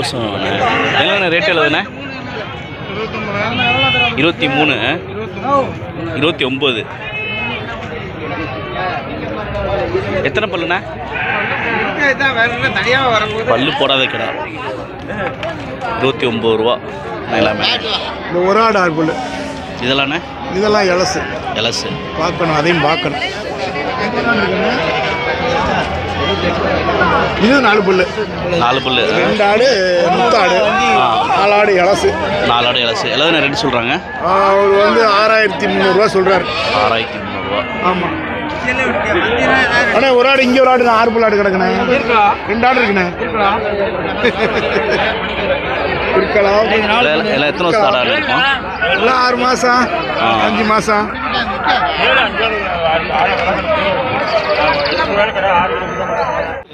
வருஷம் எவ்வளோண்ணே ரேட் எழுதுண்ணே இருபத்தி மூணு. இருபத்தி ஒம்பது. எத்தனை பல்லுண்ணே? பல்லு போடாத கிடா. இருபத்தி ஒம்பது ரூபா. எல்லாமே. இந்த ஒரு ஆடு ஆறு புல்லு. இதெல்லாண்ணே? இதெல்லாம் இலசு எலசு. பார்க்கணும் அதையும் பார்க்கணும். இது நாலு புல்லு. நாலு பல்லு. ரெண்டு ஆடு முத்தாடு. நாலு ஆடு இலசு. நாலு ஆடு எலசு எல்லாரும் ரெண்டு சொல்கிறாங்க அவர் வந்து ஆறாயிரத்தி முந்நூறுரூவா சொல்கிறார் ஆறாயிரத்தி முந்நூறுரூவா ஆமாம் அண்ணா ஒரு ஆடு இங்கே ஒரு ஆடு ஆறு புல் ஆடு கிடக்குண்ணே. ரெண்டு ஆடு இருக்குண்ணே. இருக்கலாம் எல்லாம் எல்லாம் எத்தனை வருஷம் ஆடாடு இருக்கும்? எல்லாம் ஆறு மாதம். அஞ்சு மாதம்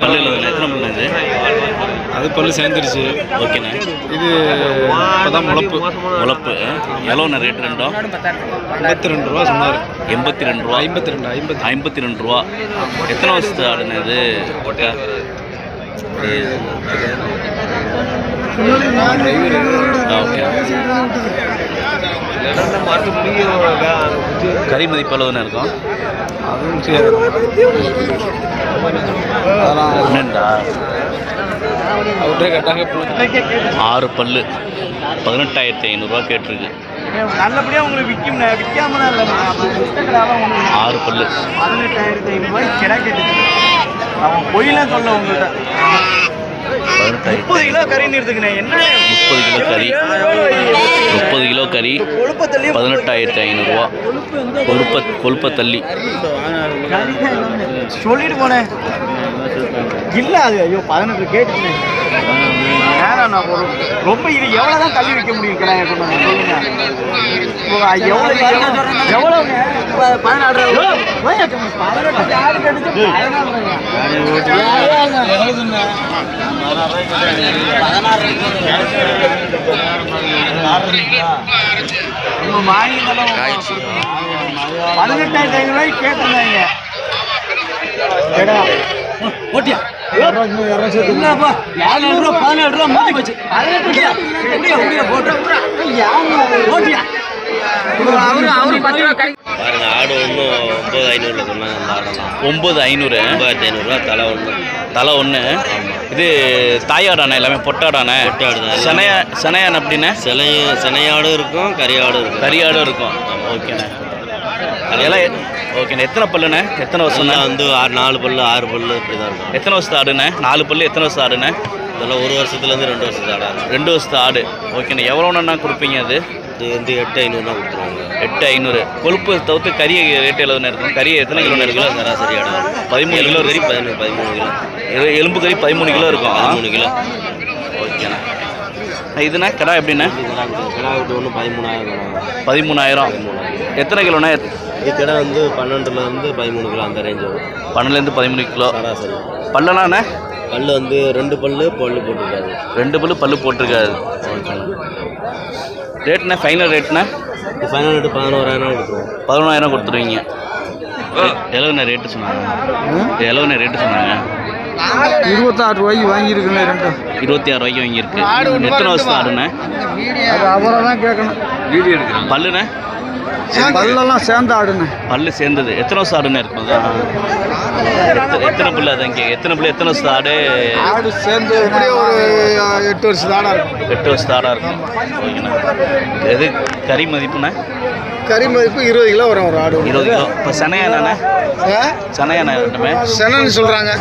பல்லு எழுதுண்ணே எத்தனை பல்லு இது அது பல்லு சேர்ந்துருச்சு. ஓகேண்ணே இது இப்போதான் முளப்பு. முளப்பு. எவ்வளோண்ணே ரேட் ரெண்டும் ஐம்பத்தி ரெண்டு ரூபா சொன்னார். எண்பத்தி ரெண்டு ரூபா? ஐம்பத்தி ரெண்டு ஐம்பத்தி. ஐம்பத்தி ரெண்டு ரூபா. எத்தனை வருஷத்து ஆடுண்ணே இது? ஓகே. ஓகே. கறி மதிப்பு எவ்வளோண்ணே இருக்கும்? அதுவும் சரி. என்னண்டா அவர்கிட்ட கேட்டாங்க ஆறு பல்லு. பதினெட்டாயிரத்தி ஐநூறுரூவா கேட்டிருக்கு. நல்லபடியா உங்களுக்கு விற்கும் விற்காமலாம் இல்லை ஆறு பல்லு. பதினெட்டாயிரத்தி ஐநூறுபாய் கிடா அவன் பொய்லாம் சொல்ல உங்கள்கிட்ட முப்பது கிலோ கறி நிறுத்துக்கண்ணே என்ன? முப்பது கிலோ கறி. முப்பது கிலோ கறி கொழுப்பத்தள்ளி பதினெட்டாயிரத்தி ஐநூறுரூவா கொழுப்ப கொழுப்ப தள்ளி சொல்லிட்டு போனேன். இல்ல அது ஐயோ பதினெட்டு கேட்டுட்டேன் ஒரு ரொம்ப இது எவ்வளோ தான் தள்ளி வைக்க முடியும் கிடாய கொண்டாங்க சொல்லுங்க. இப்போ எவ்வளோ எவ்வளோங்க பதினாறு பதினெட்டாயிரத்தி ஐநூறுவாய்க்கு கேட்டிருந்தாங்க. ஓட்டியா? இல்லப்பா இரநூறு ரூபா பதினேழு ரூபா மாத்தி போச்சு. முடியா முடியா போட்டு ஓட்டியா? அவரு அவரு பத்து ரூபா கை பாருங்க ஆடு ஒன்றும் ஒம்பது ஐநூறுல சொன்னாங்க அந்த ஆடெல்லாம் ஒம்பது ஐநூறு? ஒன்பதாயிரத்தி ஐநூறுரூவா தலை ஒன்று தலை ஒன்று இது தாயாடானே எல்லாமே? பொட்டாடானே? பொட்டாடு தான். செனையா செனையான் அப்படின்னா? சிலையும் சினையாடும் இருக்கும் கரியாடும் இருக்கும். கரியாடும் இருக்கும். ஓகேண்ணே. அதெல்லாம் ஓகேண்ணே எத்தனை பல்லுண்ணே? எத்தனை வருஷம்ண்ணே வந்து ஆறு நாலு பல்லு ஆறு பல்லு இப்படி தான் இருக்கும். எத்தனை வருஷத்து ஆடுண்ணே? நாலு பல்லு எத்தனை வருஷம் ஆடுண்ணே? இதெல்லாம் ஒரு வருஷத்துலேருந்து ரெண்டு வருஷத்து ஆடா இருக்கும். ரெண்டு வருஷத்து ஆடு. ஓகேண்ணே எவ்வளோண்ணா கொடுப்பீங்க அது? இது வந்து எட்டு ஐநூறுனா கொடுத்துருவாங்க. எட்டு ஐநூறு. கொழுப்பு தவிர்த்து கறி ரேட் எவ்வளோண்ணே இருக்கும்? கறி எத்தனை கிலோ கிலோ சராசரி ஆடு வரும். பதிமூணு கிலோ கறி. பதினொன்று பதிமூணு கிலோ. எலும்பு கறி பதிமூணு கிலோ இருக்கும். பதிமூணு கிலோ. ஓகேண்ணா இதுண்ணா கடா எப்படிண்ணே? கிடா விட்டு ஒன்று பதிமூணாயிரம். பதிமூணாயிரம். எத்தனை கிலோண்ணே? இது கிடா வந்து பன்னெண்டுலேருந்து பதிமூணு கிலோ அந்த ரேஞ்ச் வரும். பன்னெண்டுலேருந்து பதிமூணு கிலோ. சராசரி. பல்லனாண்ணே பல்லு வந்து ரெண்டு பல்லு பல்லு போட்டுருக்காது ரெண்டு பல்லு பல்லு போட்டிருக்காது ரேட்ண்ணே ஃபைனல் ரேட்ண்ணே ஃபைனல் ரேட்டு பதினோராயிரம் கொடுத்துருவோம். பதினொன்றாயிரம் கொடுத்துருவீங்க. எவ்வளோண்ணே ரேட்டு சொன்னாங்க? எவ்வளோண்ணே ரேட்டு சொன்னாங்க? இருபத்தாறு ரூபாய்க்கு வாங்கியிருக்கேன் ரெண்டும் இருபத்தி ஆறு ரூபாய்க்கு வாங்கியிருக்கு. எத்தனை வருஷம் ஆடுண்ணே? அது அவரை தான் கேட்கணும். பல்லுண்ணே? பல்லெல்லாம் சேர்ந்து ஆடுனேன். பல்லு சேர்ந்தது. எத்தனை வருஷம் ஆடுண்ணே இருக்கும் எத்தனை புல்லு அதான் இங்கே? எத்தனை புல்லு எத்தனை வருஷம் ஆடு? ஆடு சேர்ந்து ஒரு எட்டு வருஷம் தானா இருக்கும் எட்டு வருஷம் ஆடாக இருக்கும் ஓகேண்ணா. எது? கறி மதிப்புண்ணே? கறி மதிப்பு இருபது கிலோ வரும் ஒரு ஆடு. இருபது கிலோ. இப்போ சனையாண்ணே ஆ? சனையாண்ணே ரெண்டுமே? செனன்னு சொல்கிறாங்க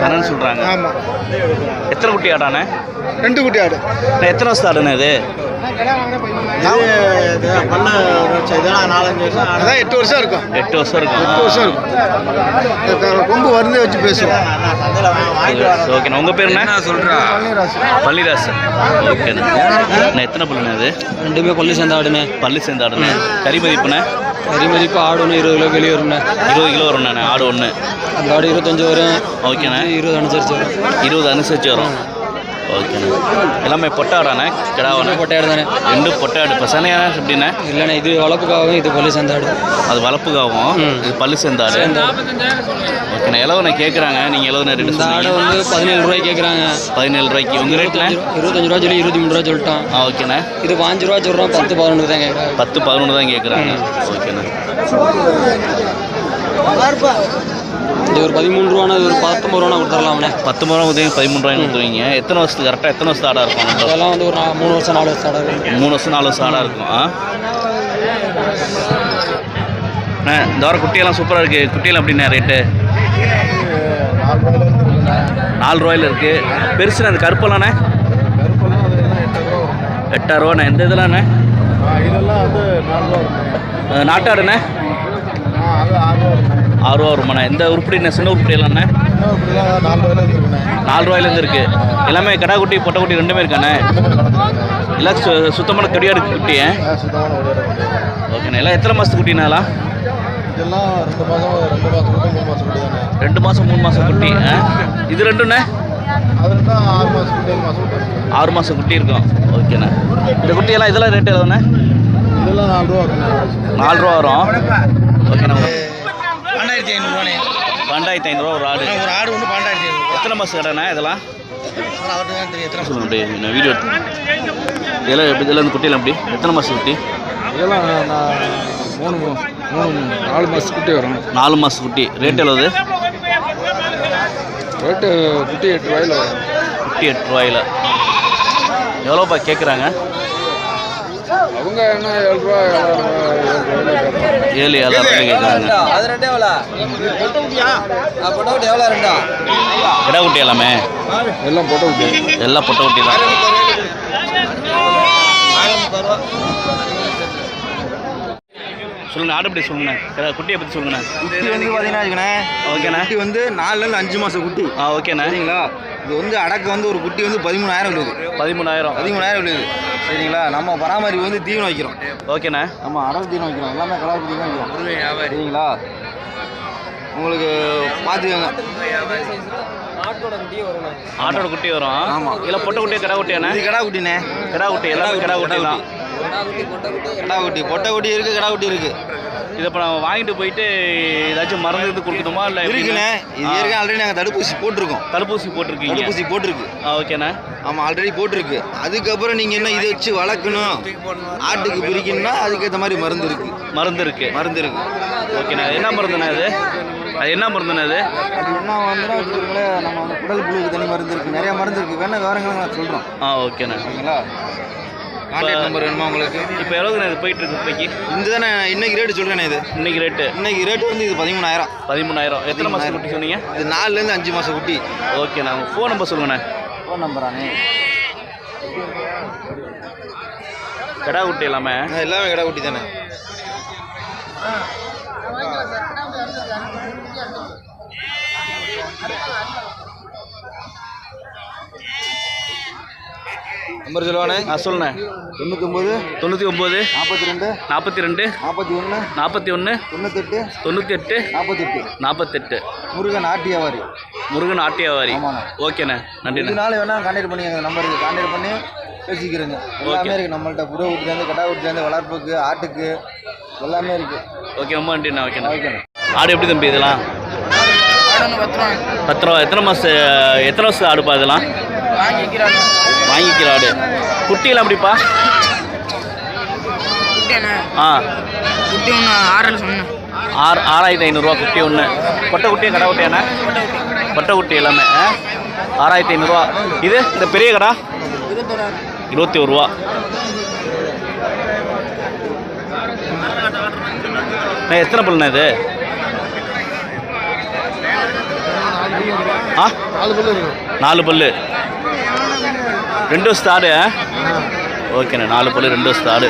சனன்னு சொல்கிறாங்க ஆமாம் எத்தனை குட்டி ஆடாண்ணே? ரெண்டு குட்டி ஆடு. எத்தனை வருஷம் ஆடுண்ணே இது? அதான் எட்டு வருஷம் இருக்கும். எட்டு வருஷம் இருக்கும். எட்டு வருஷம் இருக்கும். இந்த கொம்பு வந்து வச்சு பேசுவோம். ஓகேண்ணா உங்கள் பேர் என்ன? சொல்கிறா பள்ளிதாசன் ஓகேண்ணா அண்ணா எத்தனை பல்லுண்ணே இது ரெண்டுமே பல்லு சேர்ந்து ஆடுனே பல்லு சேர்ந்து ஆடுண்ணே கறி மதிப்புண்ணே? கறி மதிப்பு ஆடு ஒன்று இருபது கிலோ வெளியே வரும்ண்ணே இருபது கிலோ வரும்ண்ணே ஆடு ஒன்று அந்த ஆடு இருபத்தஞ்சு வரும். ஓகேண்ணே. இருபது அனுசரிச்சு வரும். இருபது அனுசரிச்சு வரும். ஓகேண்ணே எல்லாமே பொட்டாடாண்ணே கிடாவாண்ணே பொட்டையாடு தானே. ரெண்டு பொட்டாடு. பசனையாண்ணே எப்படிண்ணே? இல்லைண்ணே இது வளர்ப்புக்காகவும் இது பல்லு சேர்ந்தாடு அது வளர்ப்புக்காகவும். இது பல்லு சேர்ந்தாடு ஓகேண்ணே எவ்வளோண்ணே கேட்குறாங்க? நீங்கள் ரேட்டு இந்த ஆடை வந்து பதினேழு ரூபாய்க்கு கேட்குறாங்க. பதினேழு ரூபாய்க்கு. உங்கள் ரேட்டில் இருபத்தஞ்சு ரூபா சொல்லி இருபத்தி மூணு ரூபா சொல்லிட்டான். ஆ ஓகேண்ணே. இது பாஞ்சு ரூபா சொல்கிறோம் பத்து பதினொன்று தான் கேட்குறாங்க. பத்து பதினொன்று தான் கேட்குறாங்க. ஓகேண்ணே. இது ஒரு பதிமூணு ரூபானா இது ஒரு பத்தொம்பது ரூபா கொடுத்துடலாம்ண்ணே பத்து ரூபா உதவி பதிமூணு ரூபாய்க்கு கொடுத்துருவீங்க எத்தனை வருஷத்துக்கு கரெக்டாக எத்தனை வருஷத்து ஆடாக இருக்கும்? அதெல்லாம் வந்து ஒரு மூணு வருஷம் நாலு வருஷம் ஆடா இருக்கு மூணு வருஷம் நாலு வருஷம் ஆடாக இருக்கும். ஆ? அண்ணே, இந்த வாரம் குட்டியெல்லாம் சூப்பராக இருக்குது குட்டியெல்லாம் எப்படிண்ணே ரேட்டு நாலு ரூபாயில இருக்குது பெருசுண்ணே அந்த கருப்பெல்லாண்ணே? எட்டாயிரம் ரூபாண்ணே. எந்த இதெல்லாம்ண்ணே நாட்டாடுண்ணே? ஆ, அது ஆறு ரூபா இருக்குண்ணே. ஆறு ரூபா வருமாண்ணே? எந்த உருப்படிண்ணே சின்ன உருப்படி எல்லாம்ண்ணே நாலு ரூபாயிலேருந்து இருக்குது எல்லாமே கடா குட்டி பொட்டை குட்டி ரெண்டுமே இருக்காண்ணே? எல்லாம் சு சுத்தமான கடியாடு குட்டி ஆ, சுத்தமான விளையாட ஓகேண்ணே. எல்லாம் எத்தனை மாதத்து இதெல்லாம் ரெண்டு மாதம் மூணு மாதம் குட்டி? இது ரெண்டுண்ணே? ஆறு மாதம் குட்டி இருக்கும். ஓகேண்ணே. இந்த குட்டியெல்லாம் இதெல்லாம் ரேட் எவ்வளோண்ணே? இதெல்லாம் நாலு ரூபா நாலு ரூபா வரும். ஓகேண்ணா. பன்னெண்டாயிரத்தி ஐநூறுவானே பன்னெண்டாயிரத்தி ஐநூறுரூவா ஒரு ஆடு. ஒரு ஆடு ஒன்று பன்னெண்டாயிரத்தி ஐநூறு எத்தனை மாதம் கடைண்ணே இதெல்லாம்? சொல்லுங்க அப்படியே நான் வீடியோ எடுத்து இதெல்லாம் எப்படி இதெல்லாம் இந்த குட்டியெல்லாம் எப்படி? எத்தனை மாதம் குட்டி? இதெல்லாம் நான் மூணு மூணு நாலு மாதம் குட்டி வரும். நாலு மாதம் குட்டி. ரேட் எவ்வளவு? ரேட்டு குட்டி எட்டு ரூபாயில் வரும். குட்டி எட்டு ரூபாயில். எவ்வளோப்பா கேட்குறாங்க அவங்க என்ன ஏழு ரூபா ஏழு ஏழு கேட்குறாங்க. அது ரெண்டே எவ்வளோ? பொட்டை குட்டி எவ்வளோ? ரெண்டா? கிடா குட்டி எல்லாமே? எல்லாம் பொட்டை குட்டி. எல்லாம் பொட்டை குட்டி தான். சொல்லுங்க ஆடு பற்றி சொல்லுங்கண்ணே கிடா குட்டியை பற்றி சொல்லுங்கண்ணே. குட்டி வந்து பார்த்தீங்கன்னா வச்சுக்கண்ணே, ஓகேண்ணே. குட்டி வந்து நாலுலேருந்து அஞ்சு மாதம் குட்டி. ஆ ஓகேண்ணே. சரிங்களா? இது வந்து அடக்கு வந்து ஒரு குட்டி வந்து பதிமூணாயிரம் விழுது. பதிமூணாயிரம். பதிமூணாயிரம் விழுது. சரிங்களா? நம்ம பராமரிப்பு வந்து தீவனம் வைக்கிறோம். ஓகேண்ணே. நம்ம அடல் தீவனம் வைக்கிறோம். எல்லாமே கலர் தீவனம் வைக்கிறோம். சரிங்களா? உங்களுக்கு பார்த்துக்கோங்க ஆட்டோட குட்டி வரும். ஆமா. இல்லை பொட்டை குட்டியா கிடா குட்டியாண்ணே? இது கடா குட்டிண்ணே. கிடா குட்டி எல்லாமே கிடா குட்டி தான். கடா குட்டி பொட்டை குட்டி இருக்கு கடா குட்டி இருக்கு. இதை இப்போ நான் வாங்கிட்டு போயிட்டு ஏதாச்சும் மருந்து இது கொடுக்கணுமா இல்லை இருக்குண்ணே. இது ஏற்கனவே ஆல்ரெடி நாங்கள் தடுப்பூசி போட்டிருக்கோம். தடுப்பூசி போட்டிருக்கீங்க. தடுப்பூசி போட்டிருக்கு. ஆ ஓகேண்ணே. ஆமாம் ஆல்ரெடி போட்டிருக்கு. அதுக்கப்புறம் நீங்கள் என்ன இதை வச்சு வளர்க்கணும்? ஆட்டுக்கு பிரிக்கணும்னா அதுக்கேற்ற மாதிரி மருந்து இருக்கு. மருந்து இருக்கு. மருந்து இருக்கு. ஓகேண்ணே. என்ன மருந்துண்ணே அது அது என்ன மருந்துண்ணே அது அது என்ன வந்துன்னா வச்சுக்கோங்களேன் நம்ம வந்து குடல் புழுக்கு தனி மருந்து இருக்கு. நிறைய மருந்து இருக்கு. வேணா விவரங்களை நான் சொல்கிறோம் ஆ ஓகேண்ணே. ஓகேங்களா கான்டாக்ட் நம்பர் வேணுமா உங்களுக்கு? இப்போ எவ்வளோண்ணே இது போயிட்டு இருக்கு இப்போக்கி? இந்த தானே இன்னைக்கு ரேட்டு சொல்கிறேனே இது. இன்னைக்கு ரேட்டு இன்னைக்கு ரேட்டு வந்து இது பதிமூணாயிரம். பதிமூணாயிரம். எத்தனை மாதம் குட்டி சொன்னீங்க? இது நாலுலேருந்து அஞ்சு மாதம் குட்டி. ஓகேண்ணா உங்கள் ஃபோன் நம்பர் சொல்லுங்கண்ணே. ஃபோன் நம்பரானே கிடா குட்டி எல்லாமே? எல்லாமே கடை குட்டி தானே. நம்பர் சொல்லுவானே? ஆ சொல்லுண்ணே. தொண்ணூத்தொம்பது தொண்ணூற்றி ஒம்பது நாற்பத்தி ரெண்டு நாற்பத்தி ரெண்டு நாற்பத்தி ஒன்று நாற்பத்தி ஒன்று தொண்ணூத்தெட்டு தொண்ணூற்றி எட்டு நாற்பத்தெட்டு. நாற்பத்தெட்டு. முருகன் ஆட்டியாவாரி. முருகன் ஆட்டியாவாரி. ஆமாண்ணே. ஓகேண்ணே நன்றிண்ணே. இதனால வேணா கான்டாக்ட் பண்ணி எங்கள் நம்பருக்கு கான்டாக்ட் பண்ணி பேசிக்கிறேங்க. எல்லாமே இருக்கு. நம்மள்ட்ட புற வீட்டுலேருந்து கடா வீட்டுலேருந்து வளர்ப்புக்கு ஆட்டுக்கு எல்லாமே இருக்கு. ஓகே ரொம்ப நன்றிண்ணா ஓகேண்ணா. ஓகேண்ணே. ஆடு எப்படி தம்பி இதெல்லாம்? பத்து ரூபா. எத்தனை மாதம் எத்தனை வருஷம் ஆடுப்பா இதெல்லாம்? வாங்கிக்கிற ஆடு குட்டியெல்லாம் எப்படிப்பா ஆ. குட்டி ஒன்று ஆறல் சொன்னேன் ஆறு ஆறாயிரத்தி ஐநூறுரூவா குட்டி ஒன்று கொட்டை குட்டியா கடை குட்டியாண்ணே கொட்டை குட்டி எல்லாமே ஆறாயிரத்தி ஐநூறுரூவா இது இந்த பெரிய கடா? இருபத்தி ஒரு ரூபா எத்தனை பல்லுண்ணே இது? ஆ? நாலு பல்லு. ரெண்டு வருஷத்து ஆடு? ஓகேண்ணே நாலு பல்லு ரெண்டு வருஷத்து ஆடு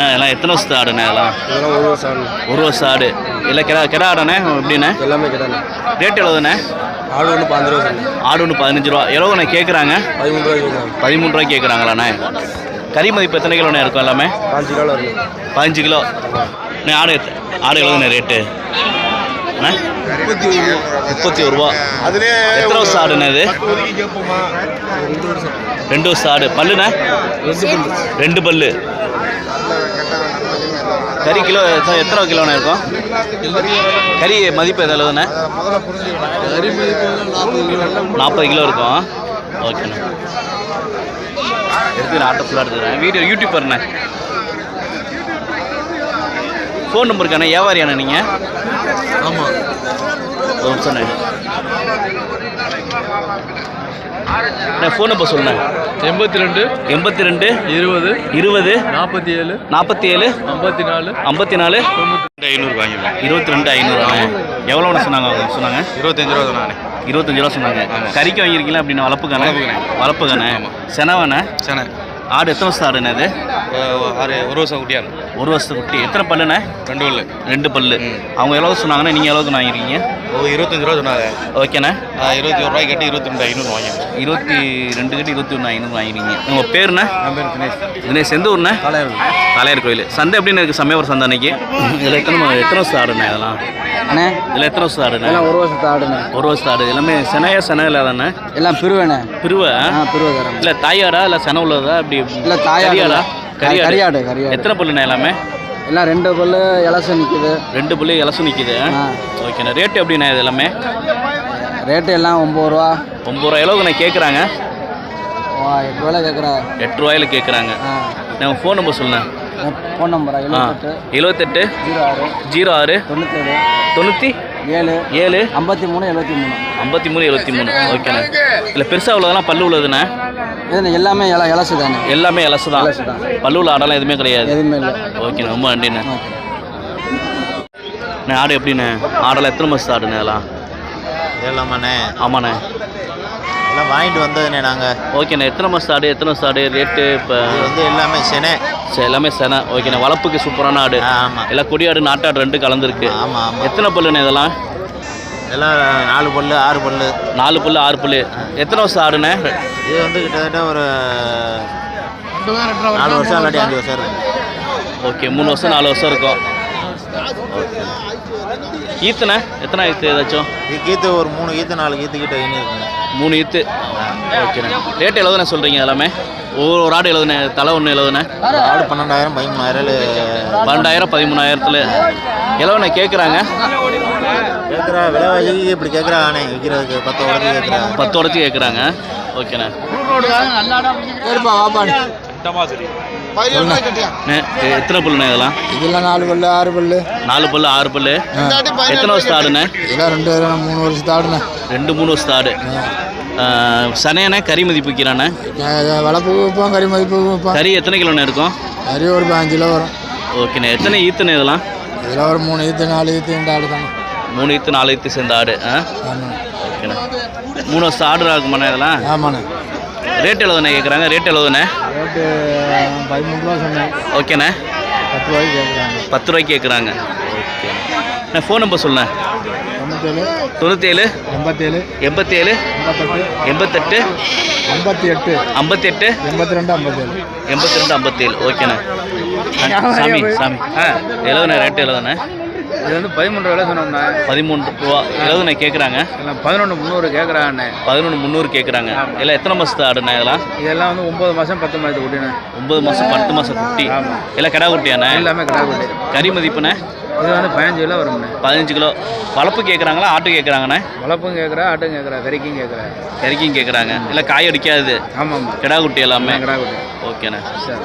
ஆ எல்லாம் எத்தனை வருஷத்து ஆடுண்ணே எல்லாம் ஒரு வருஷம் ஆடு ஒரு வருஷம் ஆடு இல்லை கிடா கிடா ஆடாண்ணே எப்படிண்ணே? எல்லாமே கிட்டானே ரேட் எவ்வளோண்ணே ஆடு ஒன்று பதினஞ்சு ரூபா ஆடு ஒன்று பதினஞ்சு ரூபா. எவ்வளோண்ணே கேட்குறாங்க? பதிமூணு ரூபாய் கேட்குறாங்க. பதிமூணு ரூபாய்க்கு கேட்குறாங்களாண்ணே? கறி மதிப்பு எத்தனை கிலோண்ணே இருக்கும் எல்லாமே? பாஞ்சு கிலோ பதினஞ்சு கிலோ. அண்ணே, ஆடு ஆடு எவ்வளோண்ணே ரேட்டு? முப்பத்தி ஒரு ரூபா. எத்தனை வருஷம் ஆடுண்ணே இது? ரெண்டு வருஷம் ஆடு பல்லுண்ணே? ரெண்டு பல்லு. கறி கிலோ எத்தனை கிலோண்ணே இருக்கும்? கறி மதிப்பு எவ்வளோண்ணே நாற்பது கிலோ இருக்கும். ஓகேண்ணே. எடுத்து ஆட்டோ ஃபுல்லாக எடுத்துக்கிறேன். வீடியோ யூடியூப் வரண்ணே ஃபோன் நம்பருக்காண்ணே வியாபாரியாண்ணே நீங்கள் ஆமாம் ஒரு அண்ணே ஃபோன் நம்பர் சொல்லுண்ணே. எண்பத்தி ரெண்டு எண்பத்தி ரெண்டு இருபது இருபது நாற்பத்தி ஏழு நாற்பத்தி ஏழு ஐம்பத்தி நாலு ஐம்பத்தி நாலு ஐநூறு. வாங்கிடுவேன் இருபத்தி ரெண்டு ஐநூறுவாண்ணே எவ்வளோண்ணே சொன்னாங்க? அவங்க சொன்னாங்க? இருபத்தஞ்சு ரூபா சொன்னானே இருபத்தஞ்சு ரூபா சொன்னாங்க. கறிக்கு வாங்கியிருக்கீங்களா அப்படின்னு? வளர்ப்புக்கானே? வளர்ப்புக்கானே. செனவானே சனை. ஆடு எத்தனை வருஷம் ஆடுண்ணே அது ஆறு ஒரு வருஷம் குட்டியா ஒரு வருஷத்து குட்டி. எத்தனை பல்லுண்ணே? ரெண்டு பல்லு. ரெண்டு பல்லு. அவங்க எவ்வளோ சொன்னாங்கண்ணே? நீங்கள் எவ்வளோக்கு வாங்கியிருக்கீங்க? ஓ இருபத்தஞ்சு ரூபா சொன்னாங்க. ஓகேண்ணே. இருபத்தி ஒரு ரூபாய்க்கு கட்டி இருபத்தி ரெண்டு ஐநூறு வாங்கிடுவேன் இருபத்தி ரெண்டு கட்டி இருபத்தி ஒன்று ஐநூறு வாங்கிருக்கீங்க உங்கள் பேருண்ணே? என் பேர் தினேஷ். தினேஷ் எந்த ஊர்ண்ணே? காளையார் கோயில். சந்தை எப்படின்னு இருக்குது சமயபுரம் சந்தை அன்னைக்கு. இதில் எத்தனை எத்தனை வருஷம் ஆடுண்ணே இதெல்லாம்? அண்ணே? இதில் எத்தனை வருஷம் ஆடுண்ணே? எல்லாம் ஒரு வருஷத்து ஆடுண்ணே. ஒரு வருஷம் ஆடு. எல்லாமே செனையா செனை இல்லாதானே எல்லாம் பிரிவேண்ணே. பிரிவை? பிரிவை தரேன் இல்லை தாயாடா இல்லை செனை உள்ளதா? அப்படி இல்லை தாயாடு கரியாடா. கரியாடு எத்தனை பல்லுண்ணே எல்லாமே? எல்லாம் ரெண்டு பல்லு இலசம் நிற்குது ரெண்டு பல்லு இலசு நிற்கிது ஓகேண்ணே ரேட்டு எப்படிண்ணே இது எல்லாமே? ரேட்டு எல்லாம் ஒம்பது ரூபா. ஒம்பது ரூபா எவ்வளோக்குண்ணே கேட்குறாங்க வா எட்டு ரூபாய் கேட்குறா எட்டு ரூபாயில கேட்குறாங்க நான் ஃபோன் நம்பர் சொல்லுண்ணே. ஃபோன் நம்பரா எழுபத்தெட்டு எழுபத்தெட்டு ஜீரோ ஆறு ஜீரோ ஆறு தொண்ணூத்தேழு தொண்ணூற்றி ஏழு ஏழு. ஐம்பத்தி மூணு எழுபத்தி மூணு. ஐம்பத்தி மூணு எழுபத்தி மூணு. ஓகேண்ணே இல்லை பெருசாக உள்ளதெல்லாம் பல்லு உள்ளதுண்ணே? இது எல்லாமே இல இலசு தானே எல்லாமே இலசு தான். பல்லு உள்ள ஆடெல்லாம் எதுவுமே கிடையாது. எதுவுமே இல்லை. ஓகேண்ணே ரொம்ப நன்றிண்ணே. ஆடு எப்படிண்ணே? ஆடெல்லாம் எத்தனை மாதம் ஆடுண்ணே அதெல்லாம் ஆமாண்ணே. எல்லாம் வாங்கிட்டு வந்ததுண்ணே நாங்கள் ஓகேண்ணே எத்தனை மாதம் ஆடு எத்தனை மாதம் ஆடு ரேட்டு இப்போ? இது வந்து எல்லாமே செனை. எல்லாமே சென. ஓகேண்ணே வளர்ப்புக்கு சூப்பரான ஆடு. ஆமாம் எல்லாம் கொடியாடு நாட்டாடு ரெண்டு கலந்துருக்கு. ஆமாம் ஆமாம் எத்தனை பல்லுண்ணே இதெல்லாம்? எல்லாம் நாலு பல்லு ஆறு பல்லு. நாலு பல்லு ஆறு பல்லு. எத்தனை வருஷம் ஆடுண்ணே? இது வந்து கிட்டத்தட்ட ஒரு நாலு வருஷம் இல்லாட்டி அஞ்சு வருஷம் இருக்கும் ஓகே மூணு வருஷம் நாலு வருஷம் இருக்கும். ஈத்துண்ணே எத்தனை ஈத்து ஏதாச்சும்? இது கீத்து ஒரு மூணு கீத்து நாலு கீத்து கிட்ட இனி இருக்குங்க மூணு ஈத்து ஓகேண்ணே ரேட் எழுதுண்ணே சொல்கிறீங்க எல்லாமே. ஒவ்வொரு ஒரு ஆடு எழுதுண்ணே தலை ஒன்று எழுதுண்ணே. ஒரு ஆடு பன்னெண்டாயிரம் பதிமூணாயிரம் பன்னெண்டாயிரம் பதிமூணாயிரத்தில். எவ்வளோண்ணே கேட்குறாங்க கேட்குறா விலைவாசிக்கு இப்படி கேட்குறா ஆனே விற்கிறதுக்கு பத்து உடனே கேட்குறா பத்து உடச்சி கேட்குறாங்க ஓகேண்ணே. எத்தனை பல்லுண்ணே இதெல்லாம்? இதெல்லாம் நாலு பல்லு ஆறு பல்லு. நாலு பல்லு ஆறு பல்லு. எத்தனை வருஷம் ஆடுண்ணே? இதெல்லாம் ரெண்டு மூணு வருஷத்து ஆடுண்ணே. ரெண்டு மூணு வருஷம் ஆடு. சனையாண்ணே கறி மதிப்பு விற்கிறாண்ணே வளர்ப்பு வைப்போம் கறி மதிப்பு வைப்போம். கறி எத்தனை கிலோண்ணே இருக்கும்? கறி ஒரு பாஞ்சு கிலோ வரும். ஓகேண்ணே எத்தனை ஈத்துண்ணே இதெல்லாம்? இதெல்லாம் ஒரு மூணு ஈத்து நாலு ஈத்து இந்த ஆடு தானே. மூணு ஈத்து நாலு ஈத்து சேர்ந்த ஆடு ஆ? ஓகேண்ணே. மூணு வருஷம் ஆர்டர் ஆகுமாண்ணே இதெல்லாம்? ஆமாண்ணே. ரேட் எழுதுண்ணே கேட்குறாங்க ரேட் எழுதுண்ணே ரேட்டு பதிமூணு ரூபா சொன்னேன். ஓகேண்ணே. பத்து ரூபாய்க்கு கேட்குறாங்க பத்து ரூபாய்க்கு கேட்குறாங்க ஓகே. அண்ணே ஃபோன் நம்பர் சொல்லுண்ணே. தொண்ணூத்தேழு. எண்பத்தேழு. எண்பத்தேழு. எண்பத்தெட்டு. ஐம்பத்தி எட்டு ஐம்பத்தெட்டு. எண்பத்தி ரெண்டு ஐம்பத்தேழு. எண்பத்தி ரெண்டு ஐம்பத்தேழு. ஓகேண்ணே. சாமி சாமி. ஆ எழுதுண்ணே ரேட்டு எழுதுண்ணே. இது வந்து பதிமூன்று வேலை சொன்னோம்ண்ணே. பதிமூணு ரூபா. எழுதுண்ணே கேட்குறாங்க எல்லாம் பதினொன்று முந்நூறு கேட்குறாண்ணே பதினொன்று முந்நூறு கேட்குறாங்க எல்லாம் எத்தனை மாதத்து ஆடுண்ணே இதெல்லாம்? இதெல்லாம் வந்து ஒம்பது மாதம் பத்து மாதத்து குட்டிண்ணே. ஒம்பது மாதம் பத்து மாதம் குட்டி. எல்லாம் கிடா குட்டியாண்ணே? எல்லாமே கிடா குட்டி. கறி மதிப்புண்ணே? இது வந்து பதினஞ்சு கிலோ வரும்ண்ணே. பதினஞ்சு கிலோ. வளர்ப்பு கேட்குறாங்களா ஆட்டு கேட்குறாங்கண்ணே வளர்ப்பும் கேட்குறா ஆட்டும் கேட்குறா கறிக்கும் கேட்குறா கறிக்கும் கேட்குறாங்க இல்லை காய் அடிக்காது. ஆமாம் ஆமாம் கிடா குட்டி எல்லாமே. கிடா குட்டி ஓகேண்ணே. சரி.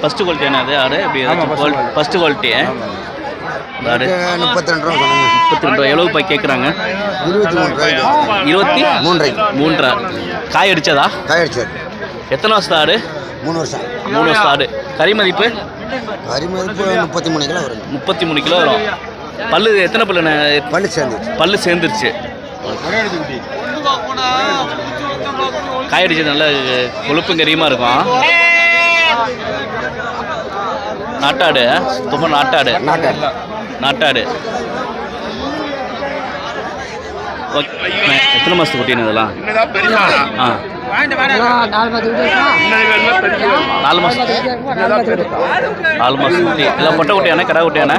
ஃபஸ்ட்டு குவாலிட்டி என்ன அது? ஆடு? quality. ஃபஸ்ட்டு குவாலிட்டி ஆடு. முப்பத்தி ரெண்டு ரூபா சொன்னாங்க முப்பத்தி ரெண்டு ரூபா. எவ்வளோ போய் கேட்குறாங்க இருபத்தி மூணு இருபத்தி மூன்றரைக்கு மூன்றரை காய் அடிச்சதா? காயிடுச்சு எத்தனை வருஷம் ஆடு? மூணு வருஷம். மூணு வருஷம் ஆடு. கறி மதிப்பு? கறி மதிப்பு முப்பத்தி மூணு கிலோ வருங்க முப்பத்தி மூணு கிலோ வரும். பல்லு எத்தனை பல்லுண்ணே பள்ளி சேர்ந்து பல்லு சேர்ந்துருச்சு. காய் அடிச்சது நல்ல கொழுப்பும் கறியுமா இருக்கும் நாட்டாடு சுத்தமாக நாட்டாடு. நாட்டாடு. ஓகே. எத்தனை மாதத்து குட்டின்னு இதெல்லாம்? ஆ. நாலு மாதம் நாலு மாதம் குட்டி. எல்லாம் பொட்டை குட்டியாண்ணே கடா குட்டியாண்ணே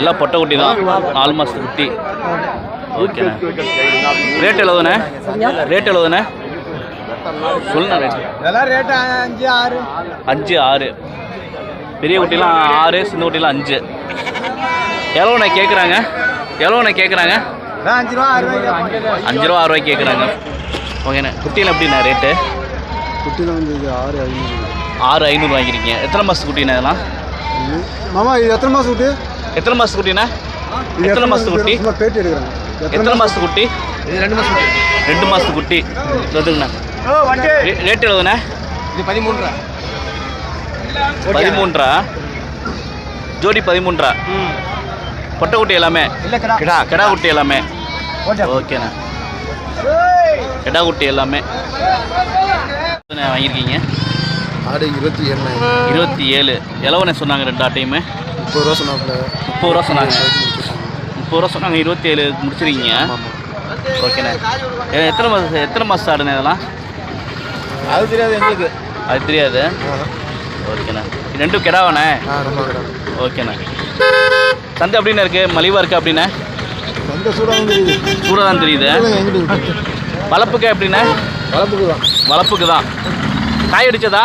எல்லாம் பொட்டை குட்டி தான். நாலு மாதத்து குட்டி. ஓகேண்ணே ரேட் எழுதுண்ணே ரேட் எழுதுண்ணே சொல்லுண்ணே ரேட் அஞ்சு ஆறு. அஞ்சு ஆறு. பெரிய குட்டிலாம் ஆறு சின்ன குட்டிலாம் அஞ்சு. எவ்வளோண்ணே கேட்குறாங்க எவ்வளோண்ணே கேட்குறாங்க அஞ்சு ரூபா ஆறு ரூபாய்க்கு அஞ்சு ரூபா ஆறு ரூபாய்க்கு கேட்குறாங்க ஓகேண்ணே. குட்டியில் எப்படிண்ணே ரேட்டு குட்டியில் வந்து இது ஆறு ஐநூறு. ஆறு ஐநூறு வாங்கியிருக்கீங்க எத்தனை மாதத்து குட்டிண்ணே இதெல்லாம்? மாமா இது எத்தனை மாதம் குட்டி? எத்தனை மாதத்து குட்டிண்ணே? எத்தனை மாதத்து குட்டி? பேட்டி எடுக்கிறாங்க எத்தனை மாதத்து குட்டி? ரெண்டு மாதத்து குட்டி. ரெண்டு மாதத்து குட்டி. சொல்லுங்கண்ணா. ரேட் எழுதுண்ணே இது பதிமூன்று பதிமூன்றா ஜோடி பதிமூன்றா பொட்டை குட்டி எல்லாமே? கடா. கிடா கிடா குட்டி எல்லாமே? ஓகே. ஓகேண்ணா. கிடா குட்டி எல்லாமே வாங்கியிருக்கீங்க? ஆடு இருபத்தி ஏழு. இருபத்தி ஏழு. எவ்வளோண்ணே சொன்னாங்க ரெண்டு ஆட்டையுமே? முப்பது ரூபா சொன்னாப்புல. முப்பது ரூபா சொன்னாங்க. முப்பது ரூபா சொன்னாங்க இருபத்தி ஏழு முடிச்சிருக்கீங்க. ஓகேண்ணே. எத்தனை மாதம் எத்தனை மாதம் ஆடுண்ணே இதெல்லாம்? அது தெரியாது எங்களுக்கு. அது தெரியாது? ஓகேண்ணே. ரெண்டும் கிடாவாண்ணே? ஓகேண்ணே. சந்தை எப்படிண்ணே இருக்கு? மலிவாக இருக்கு அப்படிண்ணே? அந்த சூடாக வந்து சூடாக தான் தெரியுது வளர்ப்புக்கு எப்படிண்ணே? வளர்ப்புக்கு தான். வளர்ப்புக்கு தான். காய் அடிச்சதா